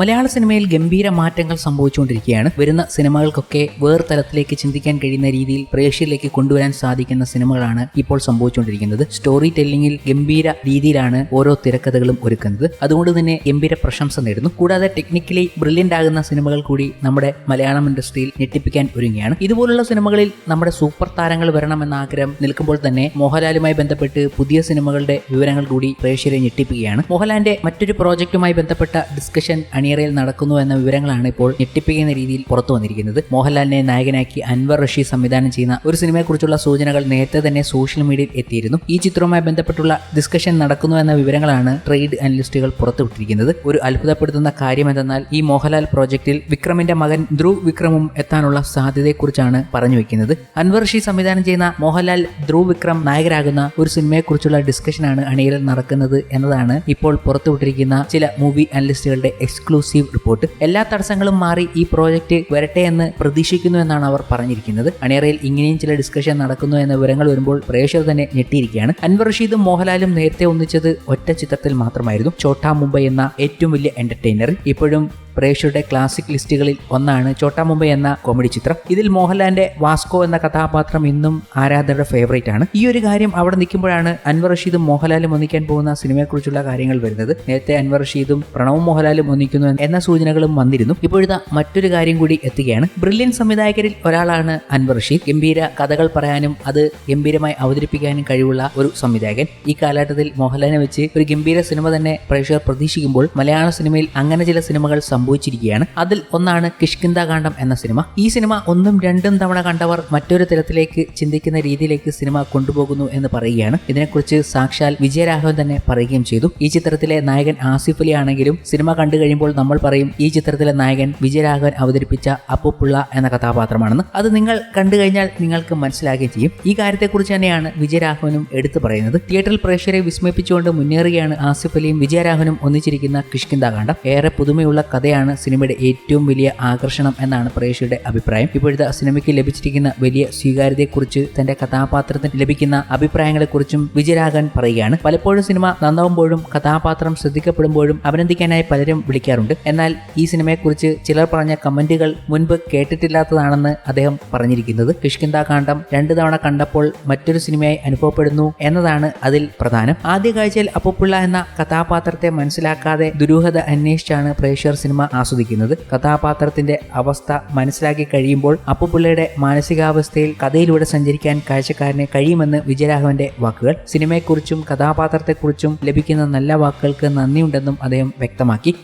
മലയാള സിനിമയിൽ ഗംഭീര മാറ്റങ്ങൾ സംഭവിച്ചുകൊണ്ടിരിക്കുകയാണ്. വരുന്ന സിനിമകൾക്കൊക്കെ വേറെ തലത്തിലേക്ക് ചിന്തിക്കാൻ കഴിയുന്ന രീതിയിൽ പ്രേക്ഷകരിലേക്ക് കൊണ്ടുവരാൻ സാധിക്കുന്ന സിനിമകളാണ് ഇപ്പോൾ സംഭവിച്ചുകൊണ്ടിരിക്കുന്നത്. സ്റ്റോറി ടെല്ലിംഗിൽ ഗംഭീര രീതിയിലാണ് ഓരോ തിരക്കഥകളും ഒരുക്കുന്നത്. അതുകൊണ്ട് തന്നെ ഗംഭീര പ്രശംസ നേടുന്നു കൂടാതെ ടെക്നിക്കലി ബ്രില്യന്റ് ആകുന്ന സിനിമകൾ കൂടി നമ്മുടെ മലയാളം ഇൻഡസ്ട്രിയിൽ ഞെട്ടിപ്പിക്കാൻ ഒരുങ്ങിയാണ് ഇതുപോലുള്ള സിനിമകളിൽ നമ്മുടെ സൂപ്പർ താരങ്ങൾ വരണമെന്ന ആഗ്രഹം നിൽക്കുമ്പോൾ തന്നെ മോഹൻലാലുമായി ബന്ധപ്പെട്ട് പുതിയ സിനിമകളുടെ വിവരങ്ങൾ കൂടി പ്രേക്ഷകരെ ഞെട്ടിപ്പിക്കുകയാണ്. മോഹൻലാലിന്റെ മറ്റൊരു പ്രോജക്റ്റുമായി ബന്ധപ്പെട്ട ഡിസ്കഷൻ അണിയറയിൽ നടക്കുന്നു എന്ന വിവരങ്ങളാണ് ഇപ്പോൾ ഞെട്ടിപ്പിക്കുന്ന രീതിയിൽ പുറത്തു വന്നിരിക്കുന്നത്. മോഹൻലാലിനെ നായകനാക്കി അൻവർ റഷീദ് സംവിധാനം ചെയ്യുന്ന ഒരു സിനിമയെക്കുറിച്ചുള്ള സൂചനകൾ നേരത്തെ തന്നെ സോഷ്യൽ മീഡിയയിൽ എത്തിയിരുന്നു. ഈ ചിത്രവുമായി ബന്ധപ്പെട്ടുള്ള ഡിസ്കഷൻ നടക്കുന്നു എന്ന വിവരങ്ങളാണ് ട്രേഡ് അനലിസ്റ്റുകൾ പുറത്തുവിട്ടിരിക്കുന്നത്. ഒരു അത്ഭുതപ്പെടുത്തുന്ന കാര്യം എന്തെന്നാൽ ഈ മോഹൻലാൽ പ്രോജക്റ്റിൽ വിക്രമിന്റെ മകൻ ധ്രുവ് വിക്രമും എത്താനുള്ള സാധ്യതയെക്കുറിച്ചാണ് പറഞ്ഞു വെക്കുന്നത്. അൻവർ റഷീദ് സംവിധാനം ചെയ്യുന്ന മോഹൻലാൽ ധ്രുവ് വിക്രം നായകരാകുന്ന ഒരു സിനിമയെക്കുറിച്ചുള്ള ഡിസ്കഷനാണ് അണിയിൽ നടക്കുന്നത് എന്നതാണ് ഇപ്പോൾ പുറത്തുവിട്ടിരിക്കുന്ന ചില മൂവി അനലിസ്റ്റുകളുടെ എക്സ്ക്ലൂസീവ് റിപ്പോർട്ട് എല്ലാ തടസ്സങ്ങളും മാറി ഈ പ്രോജക്റ്റ് വരട്ടെ എന്ന് പ്രതീക്ഷിക്കുന്നു എന്നാണ് അവർ പറഞ്ഞിരിക്കുന്നത്. അണിയറയിൽ ഇങ്ങനെയും ചില ഡിസ്കഷൻ നടക്കുന്നു എന്ന വിവരങ്ങൾ വരുമ്പോൾ പ്രേക്ഷകർ തന്നെ ഞെട്ടിയിരിക്കുകയാണ്. അൻവർ റഷീദും മോഹൻലാലും നേരത്തെ ഒന്നിച്ചത് ഒറ്റ ചിത്രത്തിൽ മാത്രമായിരുന്നു. ചോട്ടാ മുംബൈ എന്ന ഏറ്റവും വലിയ എന്റർടൈനർ ഇപ്പോഴും പ്രേക്ഷകരുടെ ക്ലാസിക് ലിസ്റ്റുകളിൽ ഒന്നാണ് ചോട്ടാ മുംബൈ എന്ന കോമഡി ചിത്രം. ഇതിൽ മോഹൻലാലിന്റെ വാസ്കോ എന്ന കഥാപാത്രം ഇന്നും ആരാധകരുടെ ഫേവറേറ്റ് ആണ്. ഈ ഒരു കാര്യം അവിടെ നിൽക്കുമ്പോഴാണ് അൻവർ റഷീദും മോഹൻലാലും ഒന്നിക്കാൻ പോകുന്ന സിനിമയെക്കുറിച്ചുള്ള കാര്യങ്ങൾ വരുന്നത്. നേരത്തെ അൻവർ റഷീദും പ്രണവും മോഹൻലാലും ഒന്നിക്കുന്നു എന്ന സൂചനകളും വന്നിരുന്നു. ഇപ്പോഴത്തെ മറ്റൊരു കാര്യം കൂടി എത്തുകയാണ്. ബ്രില്യൻ സംവിധായകരിൽ ഒരാളാണ് അൻവർ റഷീദ്. ഗംഭീര കഥകൾ പറയാനും അത് ഗംഭീരമായി അവതരിപ്പിക്കാനും കഴിവുള്ള ഒരു സംവിധായകൻ. ഈ കാലഘട്ടത്തിൽ മോഹൻലാലിനെ വെച്ച് ഒരു ഗംഭീര സിനിമ തന്നെ പ്രേക്ഷകർ പ്രതീക്ഷിക്കുമ്പോൾ മലയാള സിനിമയിൽ അങ്ങനെ ചില സിനിമകൾ സംഭവിച്ചിരിക്കുകയാണ്. അതിൽ ഒന്നാണ് കിഷ്കിന്ദ കാണ്ഡം എന്ന സിനിമ. ഈ സിനിമ ഒന്നും രണ്ടും തവണ കണ്ടവർ മറ്റൊരു തലത്തിലേക്ക് ചിന്തിക്കുന്ന രീതിയിലേക്ക് സിനിമ കൊണ്ടുപോകുന്നു എന്ന് പറയുകയാണ്. ഇതിനെക്കുറിച്ച് സാക്ഷാൽ വിജയരാഘവൻ തന്നെ പറയുകയും ചെയ്തു. ഈ ചിത്രത്തിലെ നായകൻ ആസിഫ് അലി ആണെങ്കിലും സിനിമ കണ്ടു കഴിയുമ്പോൾ നമ്മൾ പറയും ഈ ചിത്രത്തിലെ നായകൻ വിജയരാഘവൻ അവതരിപ്പിച്ച അപ്പുപ്പുള്ള എന്ന കഥാപാത്രമാണെന്ന്. അത് നിങ്ങൾ കണ്ടു കഴിഞ്ഞാൽ നിങ്ങൾക്ക് മനസ്സിലാകുകയും ചെയ്യും. ഈ കാര്യത്തെക്കുറിച്ച് തന്നെയാണ് വിജയരാഘവനും എടുത്തു പറയുന്നത്. തിയേറ്ററിൽ പ്രേക്ഷകരെ വിസ്മയിപ്പിച്ചുകൊണ്ട് മുന്നേറുകയാണ് ആസിഫ് അലിയും വിജയരാഘവനും ഒന്നിച്ചിരിക്കുന്ന കിഷ്കിന്ദ കാണ്ഡം ഏറെ പുതുമയുള്ള കഥയാണ് സിനിമയുടെ ഏറ്റവും വലിയ ആകർഷണം എന്നാണ് പ്രേക്ഷകരുടെ അഭിപ്രായം. ഇപ്പോഴത്തെ സിനിമയ്ക്ക് ലഭിച്ചിരിക്കുന്ന വലിയ സ്വീകാര്യതയെക്കുറിച്ച് തന്റെ കഥാപാത്രത്തിന് ലഭിക്കുന്ന അഭിപ്രായങ്ങളെക്കുറിച്ചും വിജയരാഘവൻ പറയുകയാണ്. പലപ്പോഴും സിനിമ നന്നാവുമ്പോഴും കഥാപാത്രം ശ്രദ്ധിക്കപ്പെടുമ്പോഴും അഭിനന്ദിക്കാനായി പലരും വിളിക്കാറുണ്ട്. എന്നാൽ ഈ സിനിമയെക്കുറിച്ച് ചിലർ പറഞ്ഞ കമന്റുകൾ മുൻപ് കേട്ടിട്ടില്ലാത്തതാണെന്ന് അദ്ദേഹം പറഞ്ഞിരിക്കുന്നത്. കിഷ്കിന്ദ കാണ്ഡം രണ്ടു തവണ കണ്ടപ്പോൾ മറ്റൊരു സിനിമയായി അനുഭവപ്പെടുന്നു എന്നതാണ് അതിൽ പ്രധാനം. ആദ്യ കാഴ്ചയിൽ അപ്പുപ്പിള്ള എന്ന കഥാപാത്രത്തെ മനസ്സിലാക്കാതെ ദുരൂഹത അന്വേഷിച്ചാണ് പ്രേക്ഷകർ ആസ്വദിക്കുന്നത്. കഥാപാത്രത്തിന്റെ അവസ്ഥ മനസ്സിലാക്കി കഴിയുമ്പോൾ അപ്പുപിള്ളയുടെ മാനസികാവസ്ഥയിൽ കഥയിലൂടെ സഞ്ചരിക്കാൻ കാഴ്ചക്കാരനെ കഴിയുമെന്ന് വിജയരാഘവന്റെ വാക്കുകൾ. സിനിമയെക്കുറിച്ചും കഥാപാത്രത്തെക്കുറിച്ചും ലഭിക്കുന്ന നല്ല വാക്കുകൾക്ക് നന്ദിയുണ്ടെന്നും അദ്ദേഹം വ്യക്തമാക്കി.